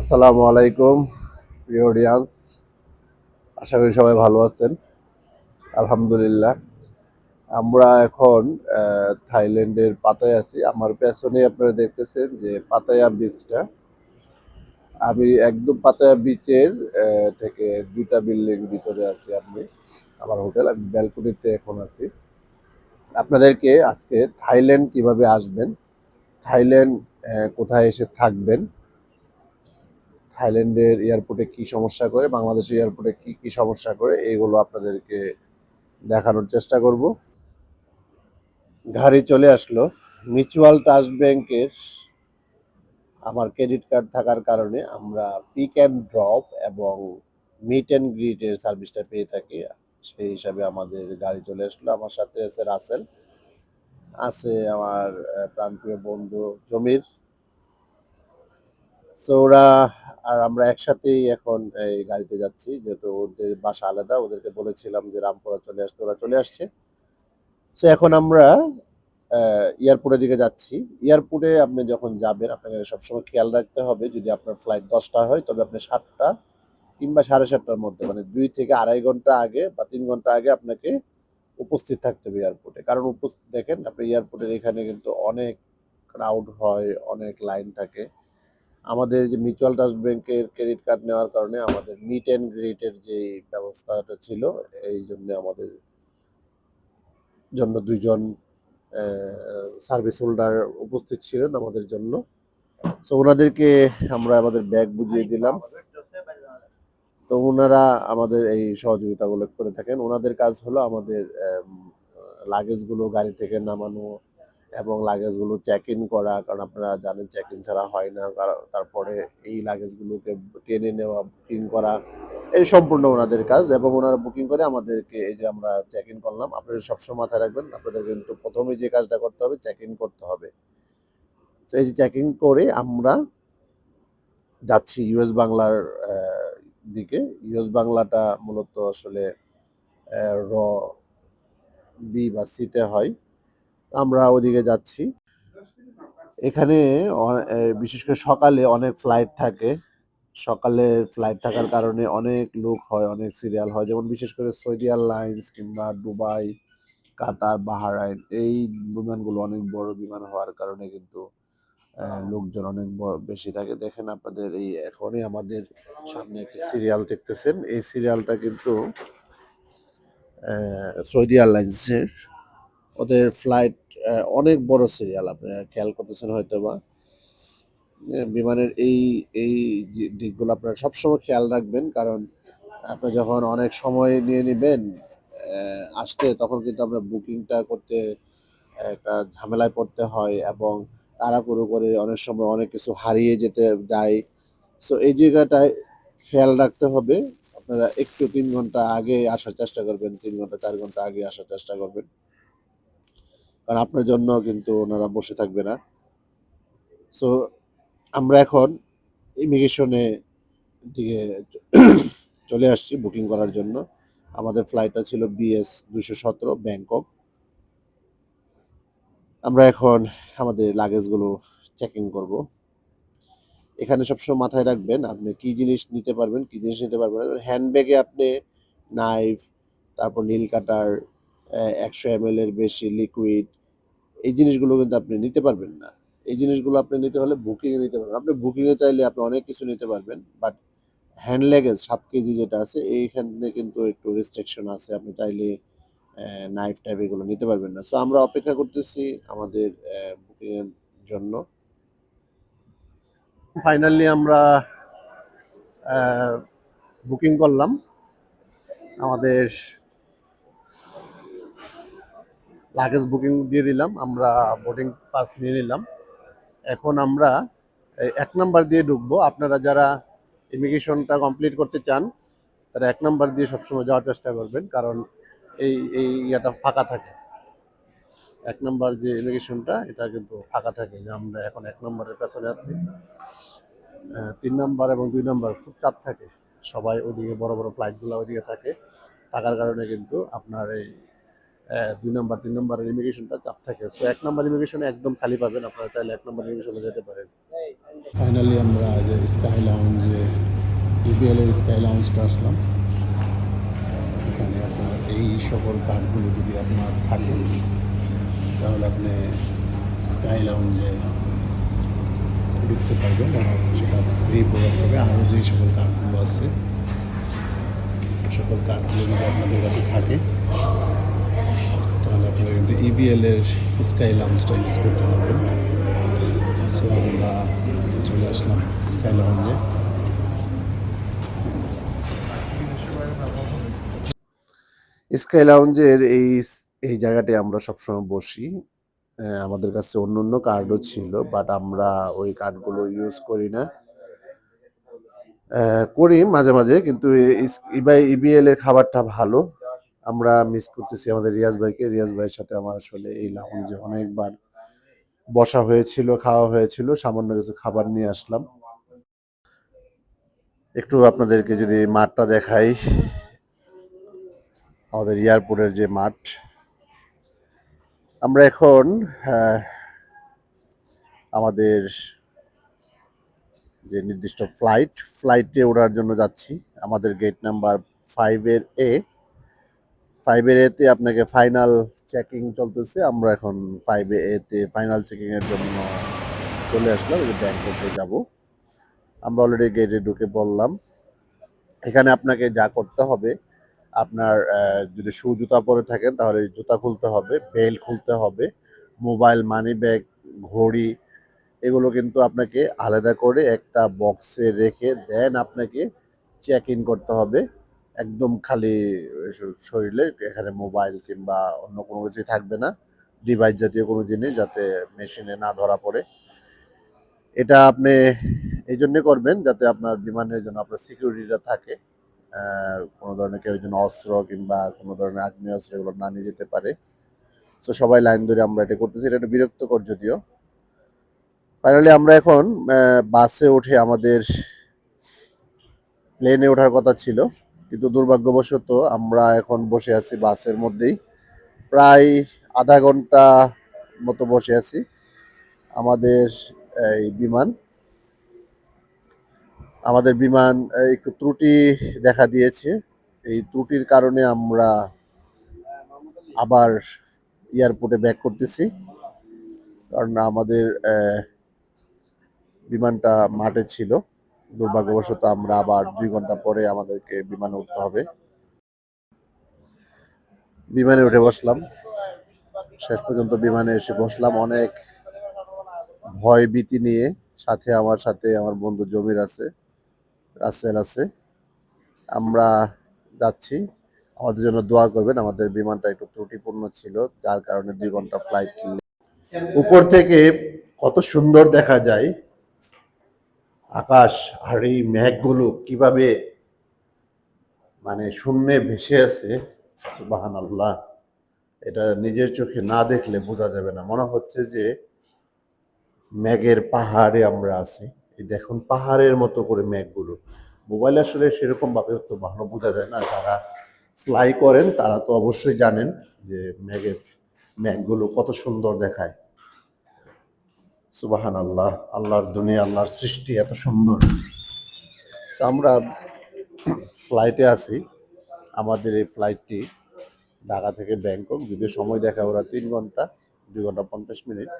আসসালামু আলাইকুম, প্রিয় অডিয়েন্স আশা করি সবাই ভালো আছেন। আলহামদুলিল্লাহ। আমরা এখন থাইল্যান্ডের পাতায় আছি। আমার পেছনে আপনারা দেখতেছেন যে পাতায়া বিচটা আমি একদম পাতায়া বিচের থেকে দুইটা বিল্ডিং ভিতরে আছি আমি, আমার হোটেল। আমি ব্যালকনিতে এখন আছি। আপনাদেরকে আজকে থাইল্যান্ড কীভাবে আসবেন, থাইল্যান্ড কোথায় এসে থাকবেন থাইল্যান্ডের এয়ারপোর্টে কি সমস্যা করে, বাংলাদেশের এয়ারপোর্টে কি কি সমস্যা করে এইগুলো আপনাদেরকে দেখানোর চেষ্টা করব। গাড়ি চলে আসলো। মিউচুয়াল ট্রাস্ট ব্যাংকের আমার ক্রেডিট কার্ড থাকার কারণে আমরা পিক অ্যান্ড ড্রপ এবং মিট অ্যান্ড গ্রিটের সার্ভিসটা পেয়ে থাকি। সেই হিসাবে আমাদের গাড়ি চলে আসলো। আমার সাথে আছে রাসেল, আছে আমার প্রাণপ্রিয় বন্ধু জমির। সো ওরা আর আমরা একসাথেই এখন এই গাড়িতে যাচ্ছি। যেহেতু ওদের বাসা আলাদা, ওদেরকে বলেছিলাম যে রামপুরা চলে আসতে, ওরা চলে আসছে। সো এখন আমরা এয়ারপোর্টের দিকে যাচ্ছি। এয়ারপোর্টে আপনি যখন যাবেন, আপনাকে সবসময় খেয়াল রাখতে হবে, যদি আপনার ফ্লাইট দশটা হয়, তবে আপনি সাতটা কিংবা সাড়ে সাতটার মধ্যে মানে দুই থেকে আড়াই ঘণ্টা আগে বা তিন ঘণ্টা আগে আপনাকে উপস্থিত থাকতে হবে এয়ারপোর্টে। কারণ উপস্থিত, দেখেন, আপনি এয়ারপোর্টের এখানে কিন্তু অনেক ক্রাউড হয়, অনেক লাইন থাকে। আমাদের যে মিউচুয়াল ট্রাস্ট ব্যাংকের ক্রেডিট কার্ড নেওয়ার কারণে আমাদের মিট অ্যান্ড গ্রিটের যে ব্যবস্থাটা ছিল, এই জন্য আমাদের জন্য দুইজন সার্ভিস হোল্ডার উপস্থিত ছিলেন আমাদের জন্য। তো ওনাদেরকে আমরা আমাদের ব্যাগ বুঝিয়ে দিলাম। তো ওনারা আমাদের এই সহযোগিতাগুলো করে থাকেন। ওনাদের কাজ হলো আমাদের লাগেজগুলো গাড়ি থেকে নামানো এবং লাগেজগুলো চেক ইন করা, কারণ আপনারা জানেন চেক ইন ছাড়া হয় না তারপরে এই লাগেজগুলোকে টেনে নেওয়া বুকিং করা, এই সম্পূর্ণ ওনাদের কাজ এবং ওনারা বুকিং করে আমাদেরকে এই যে আমরা চেক ইন করলাম। আপনারা সবসময় মাথায় রাখবেন আপনাদের কিন্তু প্রথমে যে কাজটা করতে হবে চেক ইন করতে হবে। তো এই যে চেক ইন করে আমরা যাচ্ছি ইউএস বাংলার দিকে। ইউএস বাংলাটা মূলত আসলে র বি বা সিতে হয়। আমরা ওদিকে যাচ্ছি। এখানে বিশেষ করে সকালে অনেক ফ্লাইট থাকে। সকালে ফ্লাইট থাকার কারণে অনেক লোক হয়, অনেক সিরিয়াল হয়। যেমন বিশেষ করে সৌদি এয়ারলাইন্স কিংবা দুবাই, কাতার, বাহারাইন, এই বিমানগুলো অনেক বড় বিমান হওয়ার কারণে কিন্তু লোকজন অনেক বেশি থাকে। দেখেন আপনাদের এই এখনই আমাদের সামনে একটি সিরিয়াল দেখতেছেন। এই সিরিয়ালটা কিন্তু সৌদি এয়ারলাইন্সের ওদের ফ্লাইট অনেক বড় সিরিয়াল আপনারা খেয়াল করতেছেন হয়তো বা বিমানের এই এই দিকগুলো আপনারা সবসময় খেয়াল রাখবেন, কারণ আপনি যখন অনেক সময় নিয়ে নেবেন আসতে, তখন কিন্তু আপনার বুকিংটা করতে, একটা ঝামেলায় পড়তে হয় এবং তাড়াহুড়ো করে অনেক সময় অনেক কিছু হারিয়ে যেতে যায় সো এই জায়গাটায় খেয়াল রাখতে হবে। আপনারা একটু তিন ঘণ্টা আগে আসার চেষ্টা করবেন, তিন ঘণ্টা, চার ঘণ্টা আগে আসার চেষ্টা করবেন। কারণ আপনার জন্য কিন্তু ওনারা বসে থাকবে না। সো আমরা এখন ইমিগ্রেশনে দিকে চলে আসছি বুকিং করার জন্য। আমাদের ফ্লাইটটা ছিল বিএস দুশো সতেরো ব্যাংকক আমরা এখন আমাদের লাগেজগুলো চেকিং করব। এখানে সবসময় মাথায় রাখবেন, আপনি কি জিনিস নিতে পারবেন, কি জিনিস নিতে পারবেন হ্যান্ডব্যাগে আপনি নাইফ তারপর নীল কাটার একশো এম এর বেশি লিকুইড এই জিনিসগুলো কিন্তু আপনি নিতে পারবেন না। এই জিনিসগুলো আপনি নিতে হলে বুকিংয়ে নিতে পারবেন। আপনি বুকিংয়ে চাইলে আপনি অনেক কিছু নিতে পারবেন বাট হ্যান্ড ল্যাগেজ সাত কেজি যেটা আছে, এইখানে কিন্তু একটু রেস্ট্রিকশন আছে। আপনি চাইলে নাইফ টাইপ এগুলো নিতে পারবেন না। সো আমরা অপেক্ষা করতেছি আমাদের বুকিংয়ের জন্য। ফাইনালি আমরা বুকিং করলাম। আমাদের লাগেজ বুকিং দিয়ে দিলাম, আমরা বোর্ডিং পাস নিয়ে নিলাম। এখন আমরা এক নাম্বার দিয়ে ঢুকবো। আপনারা যারা ইমিগ্রেশনটা কমপ্লিট করতে চান, তারা এক নাম্বার দিয়ে সবসময় যাওয়ার চেষ্টা করবেন, কারণ এই এই ইয়েটা ফাঁকা থাকে। এক নাম্বার যে ইমিগ্রেশনটা এটা কিন্তু ফাঁকা থাকে যে আমরা এখন এক নম্বরের পেছনে আছি। তিন নাম্বার এবং দুই নাম্বার খুব চাপ থাকে। সবাই ওদিকে বড় বড় ফ্লাইটগুলো ওইদিকে থাকে। থাকার কারণে কিন্তু আপনার এই দুই নম্বর, তিন নম্বর ইমিগ্রেশনটা চাপ থাকে। সো এক নম্বর ইমিগ্রেশনে একদম খালি পাবেন, আপনারা চাইলে এক নম্বর ইমিগ্রেশনে যেতে পারেন। ফাইনালি আমরা যে স্কাই লাউঞ্জে ইবিএল এর স্কাই লাউঞ্জটা আসলাম। এখানে আপনার এই সকল কার্ডগুলো যদি আপনার থাকে, তাহলে আপনি স্কাই লাউঞ্জে ঢুকতে পারবেন সেটা ফ্রি প্রোভাইড করবে। আরও যে সকল কার্ডগুলো আছে, সকল কার্ডগুলো যদি আপনাদের কাছে থাকে আপনারা কিন্তু ইবিএল এর স্কাই লাউঞ্জটা ইউজ করতে পারবেন সো আমরা চলে আসলাম স্কাই স্কাই লাউঞ্জের এই এই জায়গাটি আমরা সবসময় বসি। আমাদের কাছে অন্য অন্য কার্ডও ছিল বাট আমরা ওই কার্ডগুলো ইউজ করি না। করি মাঝে মাঝে, কিন্তু ইবিএল এর খাবারটা ভালো। আমরা মিস করতেছি আমাদের রিয়াজ ভাইকে। রিয়াজ ভাইয়ের সাথে আমার আসলে এই লাউঞ্জে অনেকবার বসা হয়েছিল, খাওয়া হয়েছিল, সামান্য কিছু খাবার নিয়ে আসলাম। একটু আপনাদেরকে যদি মাঠটা দেখাই, আমাদের এয়ারপোর্টের যে মাঠ। আমরা এখন আমাদের যে নির্দিষ্ট ফ্লাইট ফ্লাইটে ওড়ার জন্য যাচ্ছি। আমাদের গেট নাম্বার ফাইভের এ ফাইভের এতে আপনাকে ফাইনাল চেকিং চলতেছে। আমরা এখন ফাইভে এতে ফাইনাল চেকিং এর জন্য চলে আসলাম ব্যাংককে যাব। আমরা অলরেডি গেটে ঢুকে পড়লাম। এখানে আপনাকে যা করতে হবে, আপনার যদি শু জুতা পরে থাকেন, তাহলে জুতা খুলতে হবে বেল্ট খুলতে হবে মোবাইল মানি ব্যাগ ঘড়ি, এগুলো কিন্তু আপনাকে আলাদা করে একটা বক্সে রেখে দেন আপনাকে চেক ইন করতে হবে। একদম খালি শরীরে এখানে মোবাইল কিংবা অন্য কোনো কিছুই থাকবে না। ডিভাইস জাতীয় কোনো জিনিস যাতে মেশিনে না ধরা পড়ে। এটা আপনি এই জন্যে করবেন যাতে আপনার বিমানের জন্য আপনার সিকিউরিটিটা থাকে। কোনো ধরনের কেউ যেন অস্ত্র কিংবা কোনো ধরনের আগ্নেয় অস্ত্র এগুলো না নিয়ে যেতে পারে। তো সবাই লাইন ধরে আমরা এটা করতেছি। এটা একটু বিরক্তকর যদিও। ফাইনালি আমরা এখন বাসে উঠে আমাদের প্লেনে ওঠার কথা ছিল। কিন্তু দুর্ভাগ্যবশত আমরা এখন বসে আছি বাসের মধ্যেই। প্রায় আধা ঘণ্টা মতো বসে আছি আমাদের, এই, বিমান। আমাদের বিমান একটু ত্রুটি দেখা দিয়েছে। এই ত্রুটির কারণে আমরা আবার এয়ারপোর্টে ব্যাক করতেছি। কারণ আমাদের বিমানটা মাঠে ছিল। দুর্ভাগ্যবশত আমরা আবার দুই ঘণ্টা পরে আমাদেরকে বিমানে উঠতে হবে। বিমানে উঠে বসলাম। শেষ পর্যন্ত বিমানে এসে বসলাম অনেক ভয় ভীতি নিয়ে। সাথে আমার সাথে আমার বন্ধু জমির আছে, রাসেল আছে। আমরা যাচ্ছি। আমাদের জন্য দোয়া করবেন, আমাদের বিমানটা একটু ত্রুটিপূর্ণ ছিল, যার কারণে দুই ঘণ্টা ফ্লাইট উপর থেকে কত সুন্দর দেখা যায়। আকাশ আর এই মেঘগুলো কীভাবে মানে শূন্যে ভেসে আছে বাহান আল্লাহ এটা নিজের চোখে না দেখলে বোঝা যাবে না। মনে হচ্ছে যে মেঘের পাহাড়ে আমরা আছি। এই দেখুন, পাহাড়ের মতো করে মেঘগুলো। মোবাইল আসলে সেরকম ভাবে তো ভালো বোঝা যায় না। যারা ফ্লাই করেন, তারা তো অবশ্যই জানেন যে মেঘের, মেঘগুলো কত সুন্দর দেখায়। সুবাহান আল্লাহ আল্লাহর দুনিয়া, আল্লাহর সৃষ্টি এত সুন্দর। আমরা ফ্লাইটে আছি। আমাদের এই ফ্লাইটটি ঢাকা থেকে ব্যাংকক। যদিও সময় দেখা ওরা তিন ঘণ্টা, দুই ঘণ্টা পঞ্চাশ মিনিট।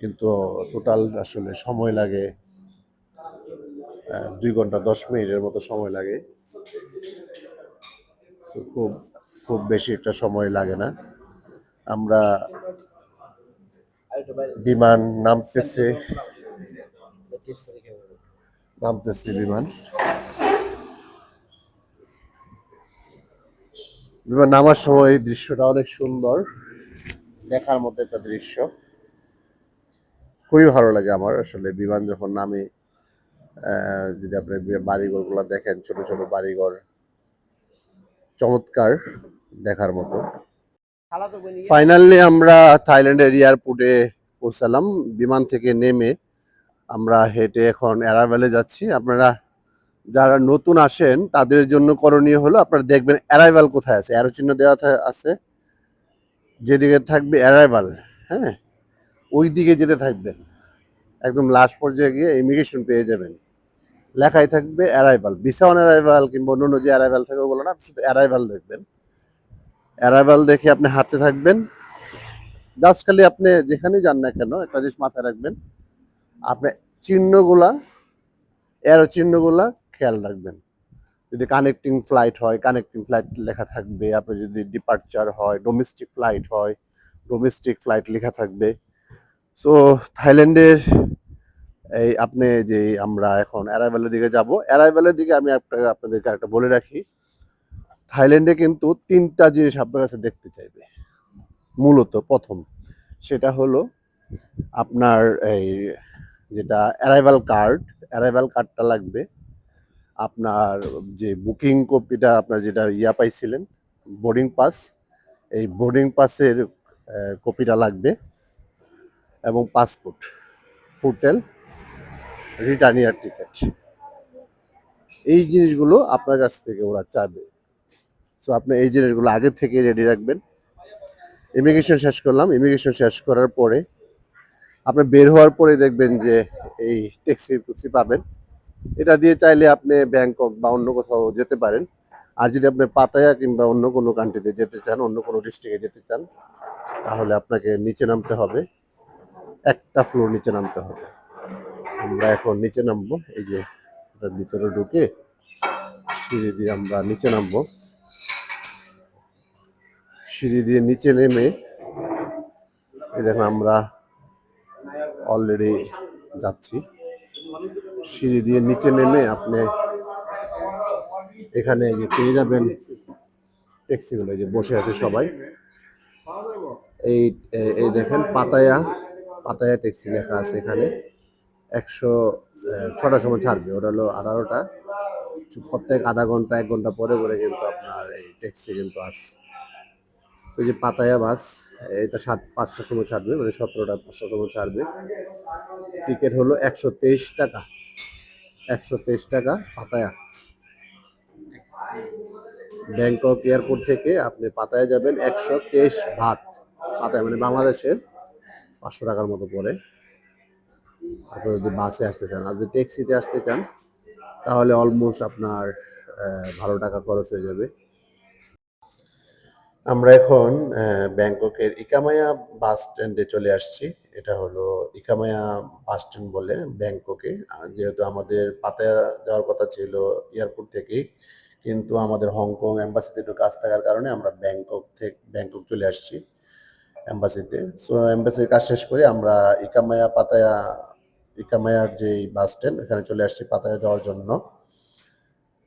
কিন্তু টোটাল আসলে সময় লাগে দুই ঘণ্টা দশ মিনিটের মতো সময় লাগে। খুব খুব বেশি একটা সময় লাগে না। আমরা বিমান নামতেছে। নামতেছে বিমান। বিমান নামার সময় দৃশ্যটা অনেক সুন্দর। দেখার মতো একটা দৃশ্য। খুবই ভালো লাগে আমার আসলে বিমান যখন নামে যদি আপনি বাড়িঘরগুলা দেখেন, ছোট ছোট বাড়িঘর, চমৎকার দেখার মতো। ফাইনালি আমরা থাইল্যান্ডের এয়ারপোর্টে পৌঁছালাম। বিমান থেকে নেমে আমরা হেঁটে এখন অ্যারাভেলে যাচ্ছি। আপনারা যারা নতুন আসেন, তাদের জন্য করণীয় হলো, আপনারা দেখবেন অ্যারাইভাল কোথায় আছে। অ্যারো চিহ্ন দেওয়া আছে। যেদিকে থাকবে অ্যারাইভাল হ্যাঁ? ওই দিকে যেতে থাকবেন। একদম লাস্ট পর্যায়ে গিয়ে ইমিগ্রেশন পেয়ে যাবেন। লেখাই থাকবে অ্যারাইভাল ভিসা অ্যারাইভাল কিংবা অন্য যে অ্যারাইভাল থাকে, ওগুলো না, শুধু অ্যারাইভাল দেখবেন। অ্যারাইভাল দেখে আপনি হাঁটতে থাকবেন। জাস্ট খালি আপনি যেখানেই যান না কেন, একটা জিনিস মাথায় রাখবেন, আপনি চিহ্নগুলা এরো চিহ্নগুলা খেয়াল রাখবেন। যদি কানেক্টিং ফ্লাইট হয় কানেক্টিং ফ্লাইট লেখা থাকবে, আপনি যদি ডিপার্চার হয় ডোমেস্টিক ফ্লাইট হয় ডোমেস্টিক ফ্লাইট লেখা থাকবে। সো থাইল্যান্ডের এই আপনি যে আমরা এখন অ্যারাইভেলের দিকে যাব অ্যারাইভেলের দিকে আমি আপনাদেরকে একটা বলে রাখি। থাইল্যান্ডে কিন্তু তিনটা জিনিস আপনার কাছে দেখতে চাইবে। মূলত প্রথম সেটা হলো আপনার এই যেটা অ্যারাইভাল কার্ড অ্যারাইভাল কার্ডটা লাগবে। আপনার যে বুকিং কপিটা আপনার যেটা ইয়া পাইছিলেন বোর্ডিং পাস এই বোর্ডিং পাসের কপিটা লাগবে এবং পাসপোর্ট হোটেল রিটার্ন টিকিট এই জিনিসগুলো আপনার কাছ থেকে ওরা চাবে সো আপনি এই জিনিসগুলো আগে থেকে রেডি রাখবেন। ইমিগ্রেশন শেষ করলাম। ইমিগ্রেশন শেষ করার পরে আপনি বের হওয়ার পরে দেখবেন যে এই ট্যাক্সি টুক্সি পাবেন। এটা দিয়ে চাইলে আপনি ব্যাংকক বা অন্য কোথাও যেতে পারেন। আর যদি আপনি পাতায়া কিংবা অন্য কোনো কান্ট্রিতে যেতে চান, অন্য কোনো ডিস্ট্রিক্টে যেতে চান, তাহলে আপনাকে নিচে নামতে হবে। একটা ফ্লোর নিচে নামতে হবে। আমরা এখন নিচে নামবো। এই যে ভিতরে ঢুকে সিঁড়ি দিয়ে আমরা নিচে নামবো। সিঁড়ি দিয়ে নিচে নেমে দেখুন আমরা অলরেডি যাচ্ছি। সিঁড়ি দিয়ে নিচে নেমে আপনি এখানে যে পেয়ে যাবেন ট্যাক্সিগুলো যে বসে আছে সবাই। এই এই দেখেন পাতায়া পাতায়া ট্যাক্সি লেখা আছে এখানে। একশো ছটার সময় ছাড়বে, ওটা হলো আঠারোটা। প্রত্যেক আধা ঘণ্টা, এক ঘণ্টা পরে পরে কিন্তু আপনার এই ট্যাক্সি কিন্তু আসছে ওই যে পাতায়া বাস, এটা সাত, পাঁচটার সময় ছাড়বে মানে সতেরোটা, পাঁচটার সময় ছাড়বে। টিকিট হলো একশো তেইশ টাকা। একশো তেইশ টাকা পাতায়া। ব্যাংকক এয়ারপোর্ট থেকে আপনি পাতায় যাবেন একশো তেইশ ভাত। পাতায় মানে বাংলাদেশের পাঁচশো টাকার মতো পড়ে। আপনি যদি বাসে আসতে চান, আর যদি ট্যাক্সিতে আসতে চান, তাহলে অলমোস্ট আপনার ভালো টাকা খরচ হয়ে যাবে। আমরা এখন ব্যাংককের ইকামায়া বাস স্ট্যান্ডে চলে আসছি। এটা হলো ইকামায়া বাস স্ট্যান্ড বলে ব্যাংককে। যেহেতু আমাদের পাতায়া যাওয়ার কথা ছিল এয়ারপোর্ট থেকেই, কিন্তু আমাদের হংকং এম্বাসিতে একটু কাজ থাকার কারণে আমরা ব্যাংকক থেকে, ব্যাংকক চলে আসছি এম্বাসিতে সো এম্বাসির কাজ শেষ করে আমরা ইকামায়া পাতায়া, ইকামায়ার যে বাস স্ট্যান্ড এখানে চলে আসছি পাতায়া যাওয়ার জন্য।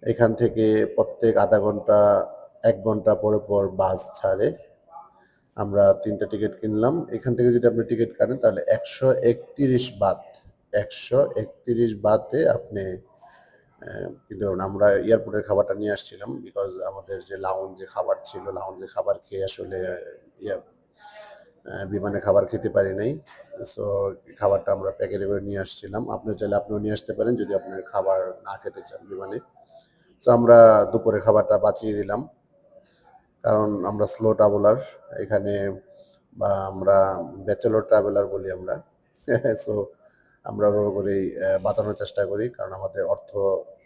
এখান থেকে প্রত্যেক আধা ঘণ্টা এক ঘণ্টা পরে পর বাস ছাড়ে। আমরা তিনটা টিকিট কিনলাম। এখান থেকে যদি আপনি টিকিট কাটেন, তাহলে একশো একত্রিশ বাত একশো একত্রিশ বাতে আপনি কিন্তু আমরা এয়ারপোর্টের খাবারটা নিয়ে আসছিলাম বিকজ আমাদের যে লাউঞ্জে খাবার ছিল লাউঞ্জে খাবার খেয়ে আসলে বিমানে খাবার খেতে পারি নাই। সো খাবারটা আমরা প্যাকেটে করে নিয়ে আসছিলাম। আপনি চাইলে আপনিও নিয়ে আসতে পারেন যদি আপনার খাবার না খেতে চান বিমানে। তো আমরা দুপুরে খাবারটা বাঁচিয়ে দিলাম। কারণ আমরা স্লো ট্রাভেলার এখানে বা আমরা ব্যাচেলর ট্রাভেলার বলি আমরা। সো আমরা ওভাবে করেই বাঁচানোর চেষ্টা করি, কারণ আমাদের অর্থ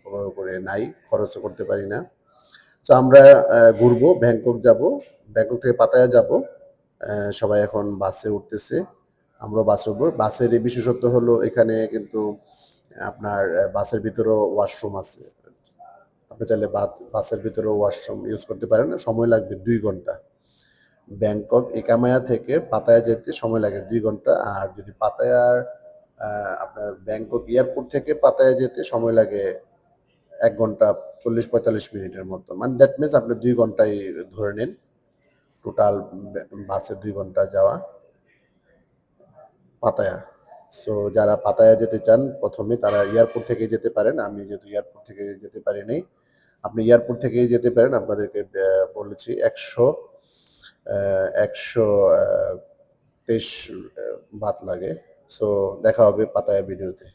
ওভাবে করে নাই, খরচও করতে পারি না। তো আমরা ঘুরবো, ব্যাংকক যাব, ব্যাংকক থেকে পাতায়া যাব সবাই এখন বাসে উঠতেছে আমরা বাসে উঠবো। বাসের বিশেষত্ব হলো এখানে কিন্তু আপনার বাসের ভিতরেও ওয়াশরুম আছে। আপনি চাইলে বাসের ভিতরেও ওয়াশরুম ইউজ করতে পারেন। সময় লাগবে দুই ঘণ্টা। ব্যাংকক একামায়া থেকে পাতায়া যেতে সময় লাগে দুই ঘণ্টা। আর যদি পাতায়ার আপনার ব্যাংকক এয়ারপোর্ট থেকে পাতায়া যেতে সময় লাগে এক ঘণ্টা চল্লিশ পঁয়তাল্লিশ মিনিটের মতো। মানে দ্যাট মিনস আপনি দুই ঘন্টায় ধরে নিন। টোটাল বাসে দুই ঘণ্টা যাওয়া পাতায়া। সো যারা পাতায়া যেতে চান, প্রথমে তারা এয়ারপোর্ট থেকে যেতে পারেন। আমি যেহেতু এয়ারপোর্ট থেকে যেতে পারি নাই আপনি এয়ারপোর্ট থেকে যেতে পারেন, আপনাদেরকে বলেছি একশো একশো তেইশ ভাত লাগে। সো দেখা হবে পাতায়া ভিডিওতে।